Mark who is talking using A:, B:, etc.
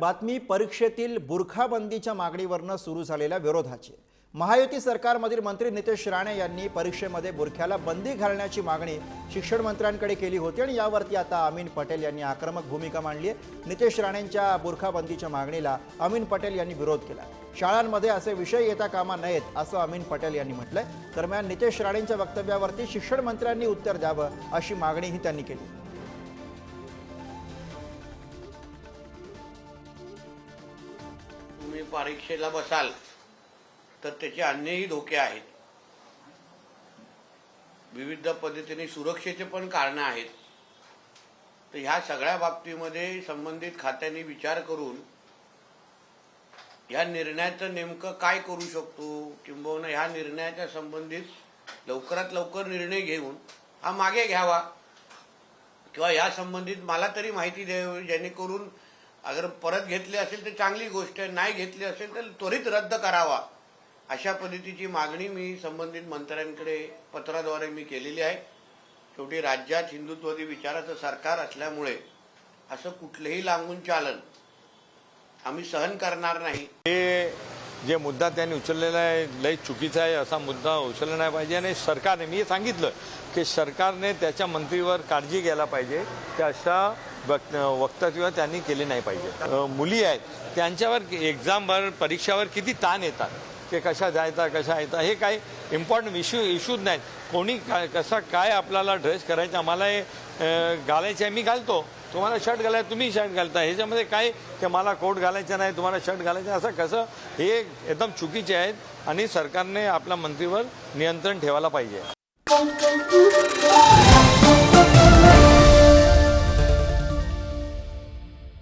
A: बातमी परीक्षेतील बुरखाबंदीच्या मागणीवरनं सुरू झालेल्या विरोधाची. महायुती सरकारमधील मंत्री नितेश राणे यांनी परीक्षेमध्ये बुरख्याला बंदी घालण्याची मागणी शिक्षण मंत्र्यांकडे केली होती आणि यावरती आता अमीन पटेल यांनी आक्रमक भूमिका मांडली आहे. नितेश राणेंच्या बुरखाबंदीच्या मागणीला अमीन पटेल यांनी विरोध केला. शाळांमध्ये असे विषय येता कामा नयेत असं अमीन पटेल यांनी म्हटलंय. दरम्यान नितेश राणेंच्या वक्तव्यावरती शिक्षण मंत्र्यांनी उत्तर द्यावं अशी मागणीही त्यांनी केली.
B: परीक्षेला बसाल तर त्याचे अन्यही धोके आहेत. विविध पद्धतीने सुरक्षेचे पण कारणं आहेत. तर ह्या सगळ्या बाबतीमध्ये संबंधित खात्यांनी विचार करून या निर्णयाचं नेमकं काय करू शकतो किंबहुना ह्या निर्णयाच्या संबंधित लवकरात लवकर निर्णय घेऊन हा मागे घ्यावा किंवा या संबंधित मला तरी माहिती द्यावी जेणेकरून अगर परत घेतली असेल तर चांगली गोष्ट आहे नाही घेतली असेल तर त्वरित रद्द करावा. अशा पद्धतीची मागणी मी संबंधित मंत्र्यांकडे पत्राद्वारे मी केलेली आहे. शेवटी राज्यात हिंदुत्ववादी विचाराचं सरकार असल्यामुळे असं कुठलंही लांबून चालन आम्ही सहन करणार नाही.
C: हे जे मुद्दा त्यांनी उचललेला आहे लय चुकीचा आहे असा मुद्दा उचलला नाही पाहिजे. आणि सरकारने मी हे सांगितलं की सरकारने त्याच्या मंत्रीवर काळजी घ्यायला पाहिजे. त्या अशा वक्त वक्तव्य त्यांनी केले नाही पाहिजे. मुली आहेत त्यांच्यावर एक्झामवर परीक्षावर किती ताण येतात? की कशा जायचा कशा येतात हे काही इम्पॉर्टंट इश्यू इश्यूज नाहीत. कोणी काय कसा काय आपल्याला ड्रेस करायचा? आम्हाला हे घालायचं आहे मी घालतो. तुम्हाला शर्ट घालाय तुम्ही शर्ट घालता ह्याच्यामध्ये काय की मला कोट घालायचा नाही तुम्हाला शर्ट घालायचं असं कसं? हे एकदम चुकीचे आहेत आणि सरकारने आपल्या मंत्रीवर नियंत्रण ठेवायला पाहिजे.